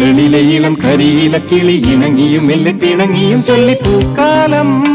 കരളിലെ കരിയില കിളി ഇണങ്ങിയും മെല്ലെ തിണങ്ങിയും ചൊല്ലി പൂക്കാലം.